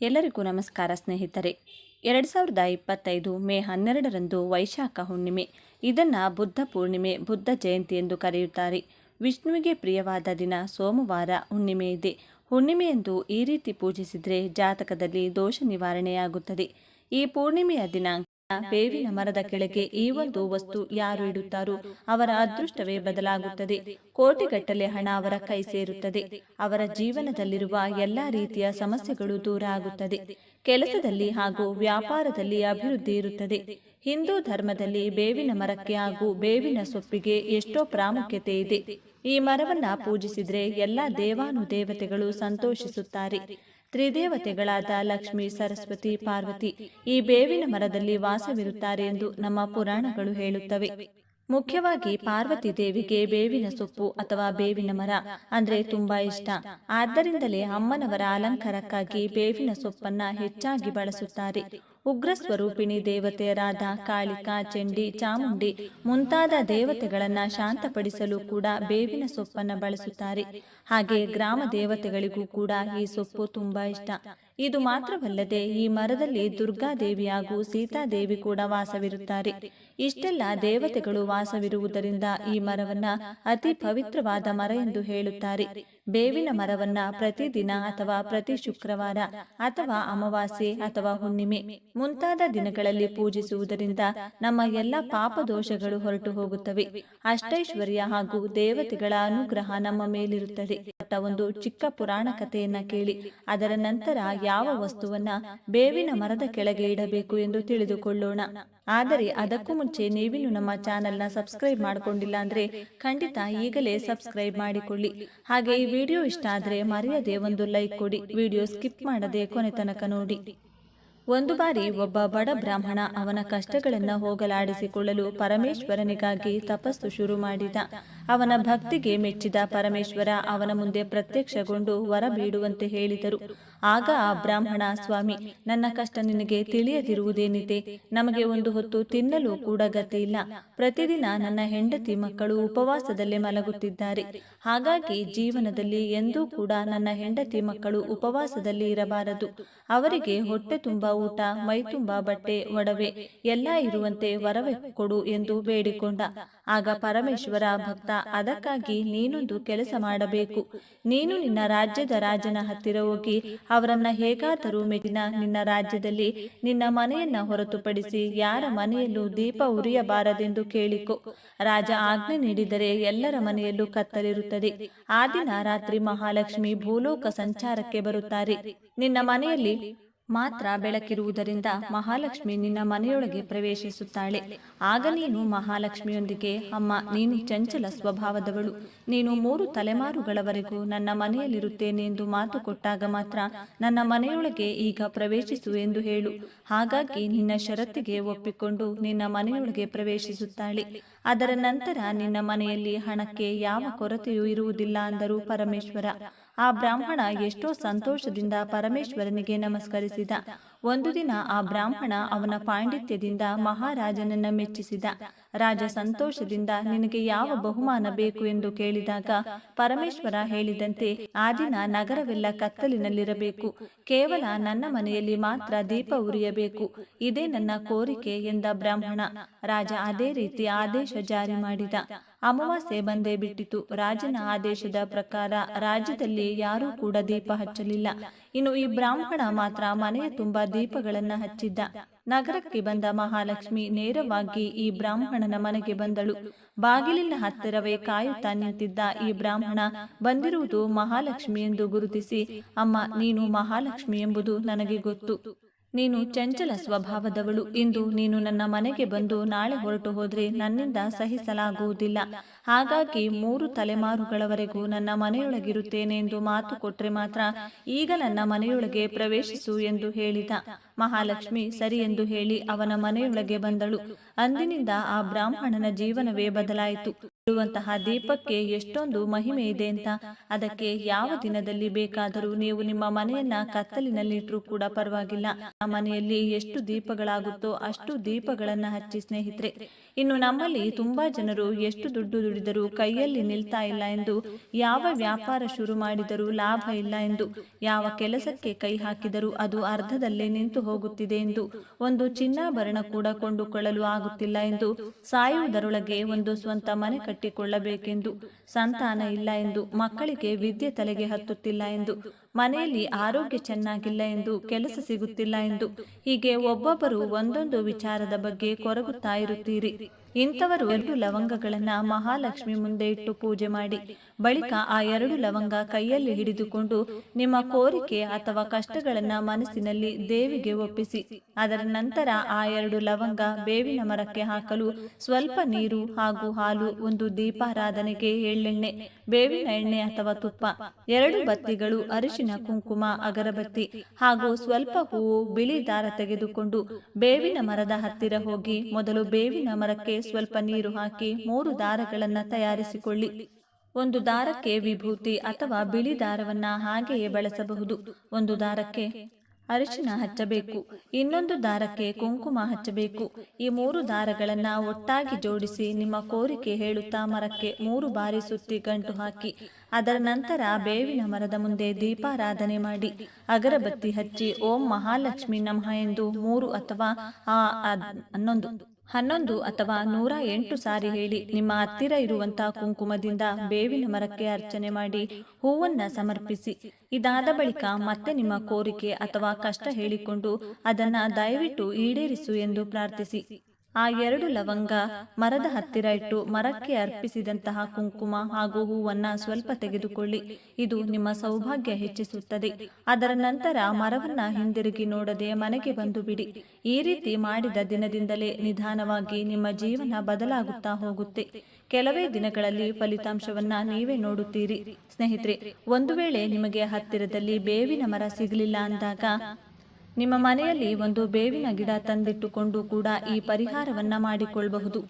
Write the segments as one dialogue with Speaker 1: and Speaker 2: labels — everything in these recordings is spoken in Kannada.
Speaker 1: ಎಲ್ಲರಿಗೂ ನಮಸ್ಕಾರ ಸ್ನೇಹಿತರೆ. ಎರಡು ಸಾವಿರದ ಇಪ್ಪತ್ತೈದು ಮೇ ಹನ್ನೆರಡರಂದು ವೈಶಾಖ ಹುಣ್ಣಿಮೆ. ಇದನ್ನು ಬುದ್ಧ ಪೂರ್ಣಿಮೆ, ಬುದ್ಧ ಜಯಂತಿ ಎಂದು ಕರೆಯುತ್ತಾರೆ. ವಿಷ್ಣುವಿಗೆ ಪ್ರಿಯವಾದ ದಿನ ಸೋಮವಾರ ಹುಣ್ಣಿಮೆ ಇದೆ. ಹುಣ್ಣಿಮೆಯಂದು ಈ ರೀತಿ ಪೂಜಿಸಿದರೆ ಜಾತಕದಲ್ಲಿ ದೋಷ ನಿವಾರಣೆಯಾಗುತ್ತದೆ. ಈ ಪೂರ್ಣಿಮೆಯ ದಿನಾಂಕ ಬೇವಿನ ಮರದ ಕೆಳಗೆ ಈ ಒಂದು ವಸ್ತು ಯಾರು ಇಡುತ್ತಾರೋ ಅವರ ಅದೃಷ್ಟವೇ ಬದಲಾಗುತ್ತದೆ. ಕೋಟಿಗಟ್ಟಲೆ ಹಣ ಅವರ ಕೈ ಸೇರುತ್ತದೆ. ಅವರ ಜೀವನದಲ್ಲಿರುವ ಎಲ್ಲಾ ರೀತಿಯ ಸಮಸ್ಯೆಗಳು ದೂರ ಆಗುತ್ತದೆ. ಕೆಲಸದಲ್ಲಿ ಹಾಗೂ ವ್ಯಾಪಾರದಲ್ಲಿ ಅಭಿವೃದ್ಧಿ ಇರುತ್ತದೆ. ಹಿಂದೂ ಧರ್ಮದಲ್ಲಿ ಬೇವಿನ ಮರಕ್ಕೆ ಹಾಗೂ ಬೇವಿನ ಸೊಪ್ಪಿಗೆ ಎಷ್ಟೋ ಪ್ರಾಮುಖ್ಯತೆ ಇದೆ. ಈ ಮರವನ್ನ ಪೂಜಿಸಿದ್ರೆ ಎಲ್ಲಾ ದೇವಾನುದೇವತೆಗಳು ಸಂತೋಷಿಸುತ್ತಾರೆ. ತ್ರಿದೇವತೆಗಳಾದ ಲಕ್ಷ್ಮಿ, ಸರಸ್ವತಿ, ಪಾರ್ವತಿ ಈ ಬೇವಿನ ಮರದಲ್ಲಿ ವಾಸವಿರುತ್ತಾರೆ ಎಂದು ನಮ್ಮ ಪುರಾಣಗಳು ಹೇಳುತ್ತವೆ. ಮುಖ್ಯವಾಗಿ ಪಾರ್ವತಿ ದೇವಿಗೆ ಬೇವಿನ ಸೊಪ್ಪು ಅಥವಾ ಬೇವಿನ ಮರ ಅಂದ್ರೆ ತುಂಬಾ ಇಷ್ಟ. ಆದ್ದರಿಂದಲೇ ಅಮ್ಮನವರ ಅಲಂಕಾರಕ್ಕಾಗಿ ಬೇವಿನ ಸೊಪ್ಪನ್ನ ಹೆಚ್ಚಾಗಿ ಬಳಸುತ್ತಾರೆ. ಉಗ್ರ ಸ್ವರೂಪಿಣಿ ದೇವತೆಯರಾದ ಕಾಳಿಕಾ, ಚಂಡಿ, ಚಾಮುಂಡಿ ಮುಂತಾದ ದೇವತೆಗಳನ್ನ ಶಾಂತಪಡಿಸಲು ಕೂಡ ಬೇವಿನ ಸೊಪ್ಪನ್ನ ಬಳಸುತ್ತಾರೆ. ಹಾಗೆ ಗ್ರಾಮ ದೇವತೆಗಳಿಗೂ ಕೂಡ ಈ ಸೊಪ್ಪು ತುಂಬಾ ಇಷ್ಟ. ಇದು ಮಾತ್ರವಲ್ಲದೆ ಈ ಮರದಲ್ಲಿ ದುರ್ಗಾದೇವಿ ಹಾಗೂ ಸೀತಾದೇವಿ ಕೂಡ ವಾಸವಿರುತ್ತಾರೆ. ಇಷ್ಟೆಲ್ಲ ದೇವತೆಗಳು ವಾಸವಿರುವುದರಿಂದ ಈ ಮರವನ್ನ ಅತಿ ಪವಿತ್ರವಾದ ಮರ ಎಂದು ಹೇಳುತ್ತಾರೆ. ಬೇವಿನ ಮರವನ್ನ ಪ್ರತಿದಿನ ಅಥವಾ ಪ್ರತಿ ಶುಕ್ರವಾರ ಅಥವಾ ಅಮಾವಾಸ್ಯೆ ಅಥವಾ ಹುಣ್ಣಿಮೆ ಮುಂತಾದ ದಿನಗಳಲ್ಲಿ ಪೂಜಿಸುವುದರಿಂದ ನಮ್ಮ ಎಲ್ಲ ಪಾಪ ದೋಷಗಳು ಹೊರಟು ಹೋಗುತ್ತವೆ. ಅಷ್ಟೈಶ್ವರ್ಯ ಹಾಗೂ ದೇವತೆಗಳ ಅನುಗ್ರಹ ನಮ್ಮ ಮೇಲಿರುತ್ತದೆ. ಒಂದು ಚಿಕ್ಕ ಪುರಾಣ ಕಥೆಯನ್ನ ಕೇಳಿ, ಅದರ ನಂತರ ಯಾವ ವಸ್ತುವನ್ನ ಬೇವಿನ ಮರದ ಕೆಳಗೆ ಇಡಬೇಕು ಎಂದು ತಿಳಿದುಕೊಳ್ಳೋಣ. ಆದರೆ ಅದಕ್ಕೂ ಮುಂಚೆ ನೀವಿನ್ನು ನಮ್ಮ ಚಾನೆಲ್ನ ಸಬ್ಸ್ಕ್ರೈಬ್ ಮಾಡಿಕೊಂಡಿಲ್ಲ ಅಂದ್ರೆ ಖಂಡಿತ ಈಗಲೇ ಸಬ್ಸ್ಕ್ರೈಬ್ ಮಾಡಿಕೊಳ್ಳಿ. ಹಾಗೆ ಈ ವಿಡಿಯೋ ಇಷ್ಟ ಆದರೆ ಮರೆಯದೆ ಒಂದು ಲೈಕ್ ಕೊಡಿ. ವಿಡಿಯೋ ಸ್ಕಿಪ್ ಮಾಡದೆ ಕೊನೆ ತನಕ ನೋಡಿ. ಒಂದು ಬಾರಿ ಒಬ್ಬ ಬಡ ಬ್ರಾಹ್ಮಣ ಅವನ ಕಷ್ಟಗಳನ್ನು ಹೋಗಲಾಡಿಸಿಕೊಳ್ಳಲು ಪರಮೇಶ್ವರನಿಗಾಗಿ ತಪಸ್ಸು ಶುರು ಮಾಡಿದ. ಅವನ ಭಕ್ತಿಗೆ ಮೆಚ್ಚಿದ ಪರಮೇಶ್ವರ ಅವನ ಮುಂದೆ ಪ್ರತ್ಯಕ್ಷಗೊಂಡು ವರ ಬೀಡುವಂತೆ ಹೇಳಿದರು. ಆಗ ಆ ಬ್ರಾಹ್ಮಣ ಸ್ವಾಮಿ, ನನ್ನ ಕಷ್ಟ ನಿನಗೆ ತಿಳಿಯದಿರುವುದೇನಿದೆ ನಮಗೆ ಒಂದು ಹೊತ್ತು ತಿನ್ನಲು ಕೂಡ ಗತಿ ಇಲ್ಲ ಪ್ರತಿದಿನ ನನ್ನ ಹೆಂಡತಿ ಮಕ್ಕಳು ಉಪವಾಸದಲ್ಲೇ ಮಲಗುತ್ತಿದ್ದಾರೆ. ಹಾಗಾಗಿ ಜೀವನದಲ್ಲಿ ಎಂದೂ ಕೂಡ ನನ್ನ ಹೆಂಡತಿ ಮಕ್ಕಳು ಉಪವಾಸದಲ್ಲಿ ಇರಬಾರದು. ಅವರಿಗೆ ಹೊಟ್ಟೆ ತುಂಬ ಊಟ, ಮೈ ತುಂಬಾ ಬಟ್ಟೆ, ಒಡವೆ, ಎಲ್ಲ ಇರುವಂತೆ ವರವೆ ಕೊಡು ಎಂದು ಬೇಡಿಕೊಂಡ. ಆಗ ಪರಮೇಶ್ವರ ಭಕ್ತ, ಅದಕ್ಕಾಗಿ ನೀನೊಂದು ಕೆಲಸ ಮಾಡಬೇಕು. ನೀನು ನಿನ್ನ ರಾಜ್ಯದ ರಾಜನ ಹತ್ತಿರ ಹೋಗಿ ಅವರನ್ನ ಹೇಗಾದರೂ ಮೆಚ್ಚಿನ ನಿನ್ನ ರಾಜ್ಯದಲ್ಲಿ ನಿನ್ನ ಮನೆಯನ್ನ ಹೊರತುಪಡಿಸಿ ಯಾರ ಮನೆಯಲ್ಲೂ ದೀಪ ಉರಿಯಬಾರದೆಂದು ಕೇಳಿಕೊ. ರಾಜ ಆಜ್ಞೆ ನೀಡಿದರೆ ಎಲ್ಲರ ಮನೆಯಲ್ಲೂ ಕತ್ತಲಿರುತ್ತದೆ. ಆ ದಿನ ರಾತ್ರಿ ಮಹಾಲಕ್ಷ್ಮಿ ಭೂಲೋಕ ಸಂಚಾರಕ್ಕೆ ಬರುತ್ತಾರೆ. ನಿನ್ನ ಮನೆಯಲ್ಲಿ ಮಾತ್ರ ಬೆಳಕಿರುವುದರಿಂದ ಮಹಾಲಕ್ಷ್ಮಿ ನಿನ್ನ ಮನೆಯೊಳಗೆ ಪ್ರವೇಶಿಸುತ್ತಾಳೆ. ಆಗ ನೀನು ಮಹಾಲಕ್ಷ್ಮಿಯೊಂದಿಗೆ, ಅಮ್ಮ, ನೀನು ಚಂಚಲ ಸ್ವಭಾವದವಳು. ನೀನು ಮೂರು ತಲೆಮಾರುಗಳವರೆಗೂ ನನ್ನ ಮನೆಯಲ್ಲಿರುತ್ತೇನೆ ಎಂದು ಮಾತು ಕೊಟ್ಟಾಗ ಮಾತ್ರ ನನ್ನ ಮನೆಯೊಳಗೆ ಈಗ ಪ್ರವೇಶಿಸು ಎಂದು ಹೇಳು. ಹಾಗಾಗಿ ನಿನ್ನ ಷರತ್ತಿಗೆ ಒಪ್ಪಿಕೊಂಡು ನಿನ್ನ ಮನೆಯೊಳಗೆ ಪ್ರವೇಶಿಸುತ್ತಾಳೆ. ಅದರ ನಂತರ ನಿನ್ನ ಮನೆಯಲ್ಲಿ ಹಣಕ್ಕೆ ಯಾವ ಕೊರತೆಯೂ ಇರುವುದಿಲ್ಲ ಅಂದರು ಪರಮೇಶ್ವರ. ಆ ಬ್ರಾಹ್ಮಣ ಎಷ್ಟೋ ಸಂತೋಷದಿಂದ ಪರಮೇಶ್ವರನಿಗೆ ನಮಸ್ಕರಿಸಿದ. ಒಂದು ದಿನ ಆ ಬ್ರಾಹ್ಮಣ ಅವನ ಪಾಂಡಿತ್ಯದಿಂದ ಮಹಾರಾಜನನ್ನ ಮೆಚ್ಚಿಸಿದ. ರಾಜ ಸಂತೋಷದಿಂದ ನಿನಗೆ ಯಾವ ಬಹುಮಾನ ಬೇಕು ಎಂದು ಕೇಳಿದಾಗ ಪರಮೇಶ್ವರ ಹೇಳಿದಂತೆ, ಆ ದಿನ ನಗರವೆಲ್ಲ ಕತ್ತಲಿನಲ್ಲಿರಬೇಕು. ಕೇವಲ ನನ್ನ ಮನೆಯಲ್ಲಿ ಮಾತ್ರ ದೀಪ ಉರಿಯಬೇಕು. ಇದೇ ನನ್ನ ಕೋರಿಕೆ ಎಂದ ಬ್ರಾಹ್ಮಣ. ರಾಜ ಅದೇ ರೀತಿ ಆದೇಶ ಜಾರಿ ಮಾಡಿದ. ಅಮಾವಾಸ್ಯೆ ಬಂದೇ ಬಿಟ್ಟಿತು. ರಾಜನ ಆದೇಶದ ಪ್ರಕಾರ ರಾಜ್ಯದಲ್ಲಿ ಯಾರೂ ಕೂಡ ದೀಪ ಹಚ್ಚಲಿಲ್ಲ. ಇನ್ನು ಈ ಬ್ರಾಹ್ಮಣ ಮಾತ್ರ ಮನೆಯ ತುಂಬಾ ದೀಪಗಳನ್ನ ಹಚ್ಚಿದ್ದ. ನಗರಕ್ಕೆ ಬಂದ ಮಹಾಲಕ್ಷ್ಮಿ ನೇರವಾಗಿ ಈ ಬ್ರಾಹ್ಮಣನ ಮನೆಗೆ ಬಂದಳು. ಬಾಗಿಲಿನ ಹತ್ತಿರವೇ ಕಾಯುತ್ತಾ ನಿಂತಿದ್ದ ಈ ಬ್ರಾಹ್ಮಣ ಬಂದಿರುವುದು ಮಹಾಲಕ್ಷ್ಮಿ ಎಂದು ಗುರುತಿಸಿ, ಅಮ್ಮ, ನೀನು ಮಹಾಲಕ್ಷ್ಮಿ ಎಂಬುದು ನನಗೆ ಗೊತ್ತು. ನೀನು ಚಂಚಲ ಸ್ವಭಾವದವಳು ಇಂದು ನೀನು ನನ್ನ ಮನೆಗೆ ಬಂದು ನಾಳೆ ಹೊರಟು ಹೋದ್ರೆ ನನ್ನಿಂದ ಸಹಿಸಲಾಗುವುದಿಲ್ಲ. ಹಾಗಾಗಿ ಮೂರು ತಲೆಮಾರುಗಳವರೆಗೂ ನನ್ನ ಮನೆಯೊಳಗಿರುತ್ತೇನೆ ಎಂದು ಮಾತು ಕೊಟ್ಟರೆ ಮಾತ್ರ ಈಗ ನನ್ನ ಮನೆಯೊಳಗೆ ಪ್ರವೇಶಿಸು ಎಂದು ಹೇಳಿದ. ಮಹಾಲಕ್ಷ್ಮಿ ಸರಿ ಎಂದು ಹೇಳಿ ಅವನ ಮನೆಯೊಳಗೆ ಬಂದಳು. ಅಂದಿನಿಂದ ಆ ಬ್ರಾಹ್ಮಣನ ಜೀವನವೇ ಬದಲಾಯಿತು. ಇರುವಂತಹ ದೀಪಕ್ಕೆ ಎಷ್ಟೊಂದು ಮಹಿಮೆ ಇದೆ ಅಂತ. ಅದಕ್ಕೆ ಯಾವ ದಿನದಲ್ಲಿ ಬೇಕಾದರೂ ನೀವು ನಿಮ್ಮ ಮನೆಯನ್ನ ಕತ್ತಲಿನಲ್ಲಿಟ್ಟರೂ ಕೂಡ ಪರವಾಗಿಲ್ಲ. ಆ ಮನೆಯಲ್ಲಿ ಎಷ್ಟು ದೀಪಗಳಾಗುತ್ತೋ ಅಷ್ಟು ದೀಪಗಳನ್ನ ಹಚ್ಚಿ ಸ್ನೇಹಿತರೆ. ಇನ್ನು ನಮ್ಮಲ್ಲಿ ತುಂಬಾ ಜನರು ಎಷ್ಟು ದುಡ್ಡು ದುಡಿದರೂ ಕೈಯಲ್ಲಿ ನಿಲ್ತಾ ಇಲ್ಲ ಎಂದು, ಯಾವ ವ್ಯಾಪಾರ ಶುರು ಮಾಡಿದರೂ ಲಾಭ ಇಲ್ಲ ಎಂದು, ಯಾವ ಕೆಲಸಕ್ಕೆ ಕೈ ಹಾಕಿದರೂ ಅದು ಅರ್ಧದಲ್ಲೇ ನಿಂತು ಹೋಗುತ್ತಿದೆ ಎಂದು, ಒಂದು ಚಿನ್ನಾಭರಣ ಕೂಡ ಕೊಂಡುಕೊಳ್ಳಲು ಆಗುತ್ತಿಲ್ಲ ಎಂದು ಸಾಯುವುದರೊಳಗೆ ಒಂದು ಸ್ವಂತ ಮನೆ ಕಟ್ಟಿಕೊಳ್ಳಬೇಕೆಂದು. ಸಂತಾನ ಇಲ್ಲ ಎಂದು, ಮಕ್ಕಳಿಗೆ ವಿದ್ಯೆ ತಲೆಗೆ ಹತ್ತುತ್ತಿಲ್ಲ ಎಂದು, ಮನೆಯಲ್ಲಿ ಆರೋಗ್ಯ ಚೆನ್ನಾಗಿಲ್ಲ ಎಂದು, ಕೆಲಸ ಸಿಗುತ್ತಿಲ್ಲ ಎಂದು, ಹೀಗೆ ಒಬ್ಬೊಬ್ಬರು ಒಂದೊಂದು ವಿಚಾರದ ಬಗ್ಗೆ ಕೊರಗುತ್ತಾ ಇರುತ್ತೀರಿ. ಇಂಥವರು ಎರಡು ಲವಂಗಗಳನ್ನ ಮಹಾಲಕ್ಷ್ಮಿ ಮುಂದೆ ಇಟ್ಟು ಪೂಜೆ ಮಾಡಿ, ಬಳಿಕ ಆ ಎರಡು ಲವಂಗ ಕೈಯಲ್ಲಿ ಹಿಡಿದುಕೊಂಡು ನಿಮ್ಮ ಕೋರಿಕೆ ಅಥವಾ ಕಷ್ಟಗಳನ್ನ ಮನಸ್ಸಿನಲ್ಲಿ ದೇವಿಗೆ ಒಪ್ಪಿಸಿ. ಅದರ ನಂತರ ಆ ಎರಡು ಲವಂಗ ಬೇವಿನ ಮರಕ್ಕೆ ಹಾಕಲು ಸ್ವಲ್ಪ ನೀರು ಹಾಗೂ ಹಾಲು, ಒಂದು ದೀಪಾರಾಧನೆಗೆ ಎಳ್ಳೆಣ್ಣೆ, ಬೇವಿನ ಎಣ್ಣೆ ಅಥವಾ ತುಪ್ಪ, ಎರಡು ಬತ್ತಿಗಳು ಅರಿಶಿನ ಕುಂಕುಮ, ಅಗರಬತ್ತಿ ಹಾಗೂ ಸ್ವಲ್ಪ ಹೂವು ಬಿಳಿ ದಾರ ತೆಗೆದುಕೊಂಡು ಬೇವಿನ ಮರದ ಹತ್ತಿರ ಹೋಗಿ ಮೊದಲು ಬೇವಿನ ಮರಕ್ಕೆ ಸ್ವಲ್ಪ ನೀರು ಹಾಕಿ ಮೂರು ದಾರಗಳನ್ನು ತಯಾರಿಸಿಕೊಳ್ಳಿ. ಒಂದು ದಾರಕ್ಕೆ ವಿಭೂತಿ ಅಥವಾ ಬಿಳಿ ದಾರವನ್ನ ಹಾಗೆಯೇ ಬಳಸಬಹುದು. ಒಂದು ದಾರಕ್ಕೆ ಅರಿಶಿನ ಹಚ್ಚಬೇಕು. ಇನ್ನೊಂದು ದಾರಕ್ಕೆ ಕುಂಕುಮ ಹಚ್ಚಬೇಕು. ಈ ಮೂರು ದಾರಗಳನ್ನ ಒಟ್ಟಾಗಿ ಜೋಡಿಸಿ ನಿಮ್ಮ ಕೋರಿಕೆ ಹೇಳುತ್ತಾ ಮರಕ್ಕೆ ಮೂರು ಬಾರಿ ಸುತ್ತಿ ಗಂಟು ಹಾಕಿ, ಅದರ ನಂತರ ಬೇವಿನ ಮರದ ಮುಂದೆ ದೀಪಾರಾಧನೆ ಮಾಡಿ, ಅಗರಬತ್ತಿ ಹಚ್ಚಿ, ಓಂ ಮಹಾಲಕ್ಷ್ಮಿ ನಮಃ ಎಂದು ಮೂರು ಅಥವಾ ಆ ಹನ್ನೊಂದು ಹನ್ನೊಂದು ಅಥವಾ ನೂರ ಎಂಟು ಸಾರಿ ಹೇಳಿ ನಿಮ್ಮ ಹತ್ತಿರ ಇರುವಂತಹ ಕುಂಕುಮದಿಂದ ಬೇವಿನ ಮರಕ್ಕೆ ಅರ್ಚನೆ ಮಾಡಿ ಹೂವನ್ನ ಸಮರ್ಪಿಸಿ. ಇದಾದ ಬಳಿಕ ಮತ್ತೆ ನಿಮ್ಮ ಕೋರಿಕೆ ಅಥವಾ ಕಷ್ಟ ಹೇಳಿಕೊಂಡು ಅದನ್ನ ದಯವಿಟ್ಟು ಈಡೇರಿಸು ಎಂದು ಪ್ರಾರ್ಥಿಸಿ. ಆ ಎರಡು ಲವಂಗ ಮರದ ಹತ್ತಿರ ಇಟ್ಟು ಮರಕ್ಕೆ ಅರ್ಪಿಸಿದಂತಹ ಕುಂಕುಮ ಹಾಗೂ ಹೂವನ್ನ ಸ್ವಲ್ಪ ತೆಗೆದುಕೊಳ್ಳಿ. ಇದು ನಿಮ್ಮ ಸೌಭಾಗ್ಯ ಹೆಚ್ಚಿಸುತ್ತದೆ. ಅದರ ನಂತರ ಮರವನ್ನ ಹಿಂದಿರುಗಿ ನೋಡದೆ ಮನೆಗೆ ಬಂದು ಬಿಡಿ. ಈ ರೀತಿ ಮಾಡಿದ ದಿನದಿಂದಲೇ ನಿಧಾನವಾಗಿ ನಿಮ್ಮ ಜೀವನ ಬದಲಾಗುತ್ತಾ ಹೋಗುತ್ತೆ. ಕೆಲವೇ ದಿನಗಳಲ್ಲಿ ಫಲಿತಾಂಶವನ್ನ ನೀವೇ ನೋಡುತ್ತೀರಿ. ಸ್ನೇಹಿತರೆ, ಒಂದು ವೇಳೆ ನಿಮಗೆ ಹತ್ತಿರದಲ್ಲಿ ಬೇವಿನ ಮರ ಸಿಗಲಿಲ್ಲ ಅಂದಾಗ ನಿಮ್ಮ ಮನೆಯಲ್ಲಿ ಒಂದು ಬೇವಿನ ಗಿಡ ತಂದಿಟ್ಟುಕೊಂಡು ಕೂಡ ಈ ಪರಿಹಾರವನ್ನ ಮಾಡಿಕೊಳ್ಳಬಹುದು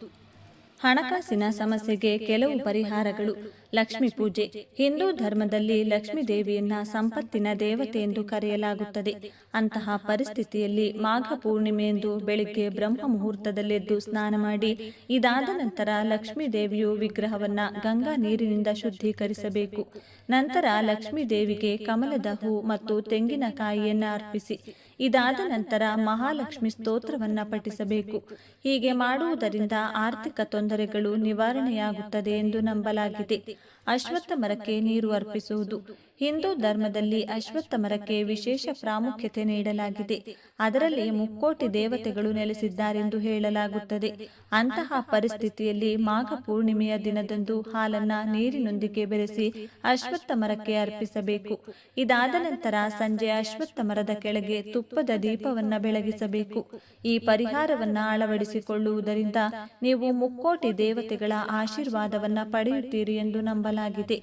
Speaker 1: ಹಣಕಾಸಿನ ಸಮಸ್ಯೆಗೆ ಕೆಲವು ಪರಿಹಾರಗಳು. ಲಕ್ಷ್ಮಿ ಪೂಜೆ. ಹಿಂದೂ ಧರ್ಮದಲ್ಲಿ ಲಕ್ಷ್ಮೀ ದೇವಿಯನ್ನ ಸಂಪತ್ತಿನ ದೇವತೆ ಎಂದು ಕರೆಯಲಾಗುತ್ತದೆ. ಅಂತಹ ಪರಿಸ್ಥಿತಿಯಲ್ಲಿ ಮಾಘ ಪೂರ್ಣಿಮೆಯಂದು ಬೆಳಿಗ್ಗೆ ಬ್ರಹ್ಮ ಮುಹೂರ್ತದಲ್ಲೆದ್ದು ಸ್ನಾನ ಮಾಡಿ, ಇದಾದ ನಂತರ ಲಕ್ಷ್ಮೀ ದೇವಿಯು ವಿಗ್ರಹವನ್ನ ಗಂಗಾ ನೀರಿನಿಂದ ಶುದ್ಧೀಕರಿಸಬೇಕು. ನಂತರ ಲಕ್ಷ್ಮೀ ದೇವಿಗೆ ಕಮಲದ ಹೂ ಮತ್ತು ತೆಂಗಿನಕಾಯಿಯನ್ನ ಅರ್ಪಿಸಿ. ಇದಾದ ನಂತರ ಮಹಾಲಕ್ಷ್ಮಿ ಸ್ತೋತ್ರವನ್ನ ಪಠಿಸಬೇಕು. ಹೀಗೆ ಮಾಡುವುದರಿಂದ ಆರ್ಥಿಕ ತೊಂದರೆಗಳು ನಿವಾರಣೆಯಾಗುತ್ತದೆ ಎಂದು ನಂಬಲಾಗಿದೆ. ಅಶ್ವತ್ಥ ಮರಕ್ಕೆ ನೀರು ಅರ್ಪಿಸುವುದು. ಹಿಂದೂ ಧರ್ಮದಲ್ಲಿ ಅಶ್ವತ್ಥ ಮರಕ್ಕೆ ವಿಶೇಷ ಪ್ರಾಮುಖ್ಯತೆ ನೀಡಲಾಗಿದೆ. ಅದರಲ್ಲಿ ಮುಕ್ಕೋಟಿ ದೇವತೆಗಳು ನೆಲೆಸಿದ್ದಾರೆಂದು ಹೇಳಲಾಗುತ್ತದೆ. ಅಂತಹ ಪರಿಸ್ಥಿತಿಯಲ್ಲಿ ಮಾಘ ಪೂರ್ಣಿಮೆಯ ದಿನದಂದು ಹಾಲನ್ನ ನೀರಿನೊಂದಿಗೆ ಬೆರೆಸಿ ಅಶ್ವತ್ಥ ಮರಕ್ಕೆ ಅರ್ಪಿಸಬೇಕು. ಇದಾದ ನಂತರ ಸಂಜೆ ಅಶ್ವತ್ಥ ಮರದ ಕೆಳಗೆ ತುಪ್ಪದ ದೀಪವನ್ನ ಬೆಳಗಿಸಬೇಕು. ಈ ಪರಿಹಾರವನ್ನ ಅಳವಡಿಸಿಕೊಳ್ಳುವುದರಿಂದ ನೀವು ಮುಕ್ಕೋಟಿ ದೇವತೆಗಳ ಆಶೀರ್ವಾದವನ್ನ ಪಡೆಯುತ್ತೀರಿ ಎಂದು ನಂಬಲಾಗಿದೆ.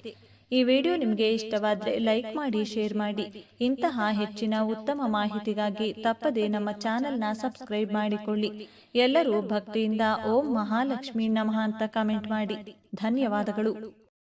Speaker 1: ಈ ವಿಡಿಯೋ ನಿಮಗೆ ಇಷ್ಟವಾದರೆ ಲೈಕ್ ಮಾಡಿ, ಶೇರ್ ಮಾಡಿ. ಇಂತಹ ಹೆಚ್ಚಿನ ಉತ್ತಮ ಮಾಹಿತಿಗಾಗಿ ತಪ್ಪದೆ ನಮ್ಮ ಚಾನೆಲ್ನ ಸಬ್ಸ್ಕ್ರೈಬ್ ಮಾಡಿಕೊಳ್ಳಿ. ಎಲ್ಲರೂ ಭಕ್ತಿಯಿಂದ ಓಂ ಮಹಾಲಕ್ಷ್ಮಿ ನಮಃ ಅಂತ ಕಮೆಂಟ್ ಮಾಡಿ. ಧನ್ಯವಾದಗಳು.